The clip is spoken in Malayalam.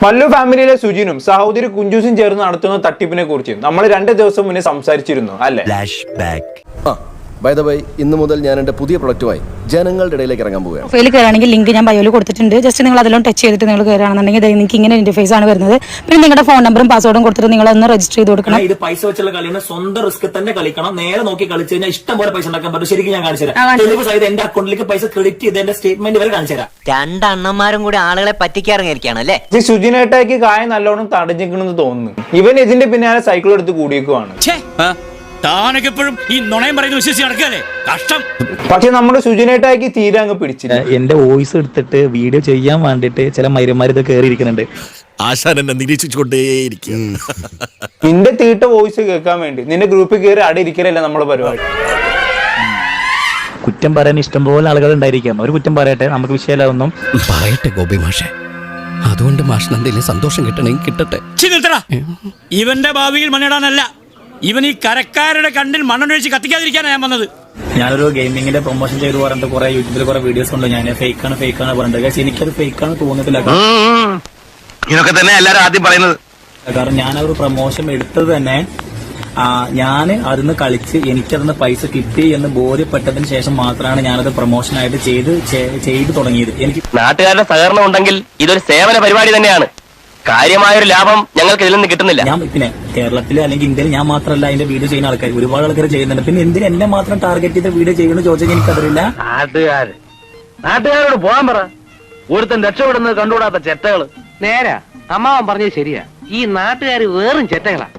പല്ലു ഫാമിലിയിലെ സുജിനും സഹോദരി കുഞ്ചൂസും ചേർന്ന് നടത്തുന്ന തട്ടിപ്പിനെ കുറിച്ച് നമ്മൾ രണ്ട് ദിവസം മുന്നേ സംസാരിച്ചിരുന്നു അല്ലെ? ആ. ബൈ ദ ബൈ ഇന്ന് മുതൽ ഞാൻ എന്റെ പുതിയ പ്രൊഡക്റ്റുമായി ജനങ്ങളുടെ ഇടയിലേക്ക് ഇറങ്ങാൻ പോവുകയാണ്. പ്രൊഫൈൽ കയറാണെങ്കിൽ ലിങ്ക് ഞാൻ ബയോയിൽ കൊടുത്തിട്ടുണ്ട്. ജസ്റ്റ് നിങ്ങൾ അതിലും ടച്ച് ചെയ്തിട്ട് നിങ്ങൾ കയറുകയാണെന്നുണ്ടെങ്കിൽ ദേ നിങ്ങൾക്ക് ഇങ്ങനെ ഇന്റർഫേസ് ആണ് വരുന്നത്. പിന്നെ നിങ്ങളുടെ ഫോൺ നമ്പറും പാസ്വേഡും കൊടുത്തിട്ട് നിങ്ങൾ ഒന്ന് രജിസ്റ്റർ ചെയ്ത് കൊടുക്കണം. ഇത് പൈസ വെച്ചുള്ള കളിയാണ്. സ്വന്തം റിസ്ക് തന്നെ കളിക്കണം. നേരെ നോക്കി കളിച്ചു കഴിഞ്ഞാൽ ഇഷ്ടം പോലെ പൈസ ഉണ്ടാക്കാൻ പറ്റും. ശരിക്കും ഞാൻ കാണിച്ചു തരാം. കാണിച്ചു തെളിവ് സഹിതം എന്റെ അക്കൗണ്ടിലേക്ക് പൈസ ക്രെഡിറ്റ് ചെയ്ത് എന്റെ സ്റ്റേറ്റ്മെന്റ് വരെ കാണിച്ചു തരാം. രണ്ടണ്ണന്മാരും കൂടി ആളുകളെ പറ്റിക്കാറിങ്ങിയിരിക്കുകയാണ് അല്ലേ? ഈ സുജിനേട്ടായിക്ക് കായ നല്ലോണം തടഞ്ഞിക്കണമെന്ന് തോന്നുന്നു. ഇവൻ ഇതിന്റെ പിന്നാലെ സൈക്കിൾ എടുത്ത് കൂടിയേക്കുവാണ്. താനൊക്കെ എപ്പോഴും ഈ നുണയം പറയുന്ന വിശ്വസിച്ച് നടക്കല്ലേ കഷ്ടം. പക്ഷെ നമ്മുടെ സുജിനേട്ടായിക്ക് തീരെ അങ്ങ് പിടിച്ചില്ല. എന്റെ വോയിസ് എടുത്തിട്ട് വീഡിയോ ചെയ്യാൻ വേണ്ടിട്ട് ചില മൈരന്മാർ ഇത് കയറിയിരിക്കുന്നുണ്ട് ആശാൻ എന്നെ നിരീക്ഷിച്ചുകൊണ്ടേയിരിക്കും നിന്റെ തീട്ട വോയിസ് കേൾക്കാൻ വേണ്ടി. നിന്റെ ഗ്രൂപ്പിൽ കയറി അടി ഇരിക്കലല്ല നമ്മളെ പരിപാടി? കുറ്റം പറയാൻ ഇഷ്ടംപോലെ ആളുകൾ ഉണ്ടായിരിക്കാം. ഒരു കുറ്റം പറയട്ടെ നമുക്ക് വിഷയമൊന്നും പറയട്ടെ ഗോപി മാഷെ. അതുകൊണ്ട് മാഷിന് എന്തെങ്കിലും സന്തോഷം കിട്ടണമെങ്കിൽ കിട്ടട്ടെ. ഇവന്റെ ഭാവിയിൽ മണ്ണിടാനല്ല. ഇവൻ ഈ കരക്കാരുടെ കണ്ണിൽ മണ്ണൊഴിച്ച് കത്തിക്കാതിരിക്കാനാണ് ഞാൻ വന്നത്. ഞാനൊരു ഗെയിമിങ്ങിന്റെ പ്രൊമോഷൻ ചെയ്ത് പറഞ്ഞിട്ട് കുറെ യൂട്യൂബിൽ കുറെ വീഡിയോസ് ഉണ്ട് ഞാൻ ഫേക്ക് ആണ് ഫേക്ക് ആണ് പറഞ്ഞത് പക്ഷേ എനിക്കത് ഫേക്ക് ആണ് തോന്നുന്നില്ല ഇതൊക്കെ തന്നെ എല്ലാരും ആദ്യം പറയുന്നത്. കാരണം ഞാൻ ആ ഒരു പ്രൊമോഷൻ എടുത്തത് തന്നെ ഞാൻ അതിന്ന് കളിച്ച് എനിക്കതിന്ന് പൈസ കിട്ടി എന്ന് ബോധ്യപ്പെട്ടതിന് ശേഷം മാത്രമാണ് ഞാനത് പ്രൊമോഷനായിട്ട് ചെയ്ത് ചെയ്തു തുടങ്ങിയത്. എനിക്ക് നാട്ടുകാരുടെ സഹകരണം ഉണ്ടെങ്കിൽ ഇതൊരു സേവന പരിപാടി തന്നെയാണ്. കാര്യമായൊരു ലാഭം ഞങ്ങൾക്ക് ഇതിൽ നിന്ന് കിട്ടുന്നില്ല. ഞാൻ പിന്നെ കേരളത്തിൽ അല്ലെങ്കിൽ ഇന്ത്യയിൽ ഞാൻ മാത്രമല്ല അതിന്റെ വീഡിയോ ചെയ്യുന്ന ആൾക്കാർ ഒരുപാട് ആൾക്കാർ ചെയ്യുന്നുണ്ട്. പിന്നെ എന്തിന് എന്നെ മാത്രം ടാർഗറ്റ് ചെയ്ത് വീഡിയോ ചെയ്യണമെന്ന് ചോദിച്ചാൽ എനിക്കറിയില്ല നാട്ടുകാര്. നാട്ടുകാരോട് പോകാൻ പറ. ഒരുത്തൻ രക്ഷപ്പെടുന്നത് കണ്ടുകൂടാത്ത ചെറ്റകൾ. നേരാ. അമ്മാവൻ പറഞ്ഞത് ശരിയാ. ഈ നാട്ടുകാർ വേറും ചെറ്റകളാ.